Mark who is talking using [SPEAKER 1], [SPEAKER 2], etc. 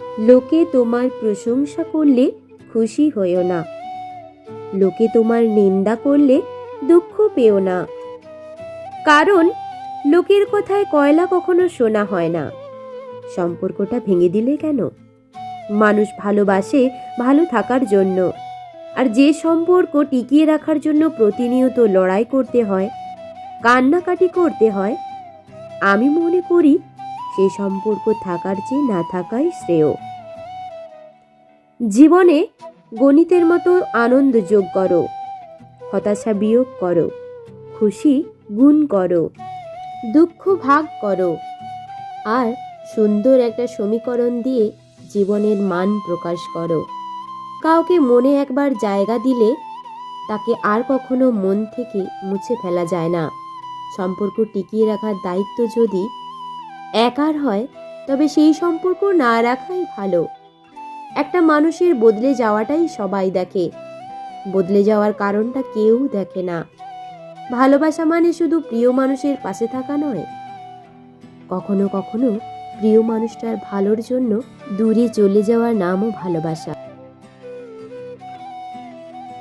[SPEAKER 1] লোকে তোমার প্রশংসা করলে খুশি হইও না। লোকে তোমার নিন্দা করলে দুঃখ পেও না। কারণ লোকের কথায় কয়লা কখনো শোনা হয় না। সম্পর্কটা ভেঙে দিলে কেন? মানুষ ভালোবাসে ভালো থাকার জন্য। আর যে সম্পর্ক টিকিয়ে রাখার জন্য প্রতিনিয়ত লড়াই করতে হয়, কান্নাকাটি করতে হয়, আমি মনে করি সেই সম্পর্ক থাকার চেয়ে না থাকাই শ্রেয়। জীবনে গণিতের মতো আনন্দ যোগ করো, হতাশা বিয়োগ করো, খুশি গুণ করো, দুঃখ ভাগ করো, আর সুন্দর একটা সমীকরণ দিয়ে জীবনের মান প্রকাশ করো। কাউকে মনে একবার জায়গা দিলে তাকে আর কখনো মন থেকে মুছে ফেলা যায় না। সম্পর্ক টিকিয়ে রাখার দায়িত্ব যদি একার হয়, তবে সেই সম্পর্ক না রাখাই ভালো। একটা মানুষের বদলে যাওয়াটাই সবাই দেখে। বদলে যাওয়ার কারণটা কেউ দেখে না। ভালোবাসা মানে শুধু প্রিয় মানুষের পাশে থাকা নয়। কখনো কখনো প্রিয় মানুষটার ভালোর জন্য দূরে চলে যাওয়ার নামও ভালোবাসা।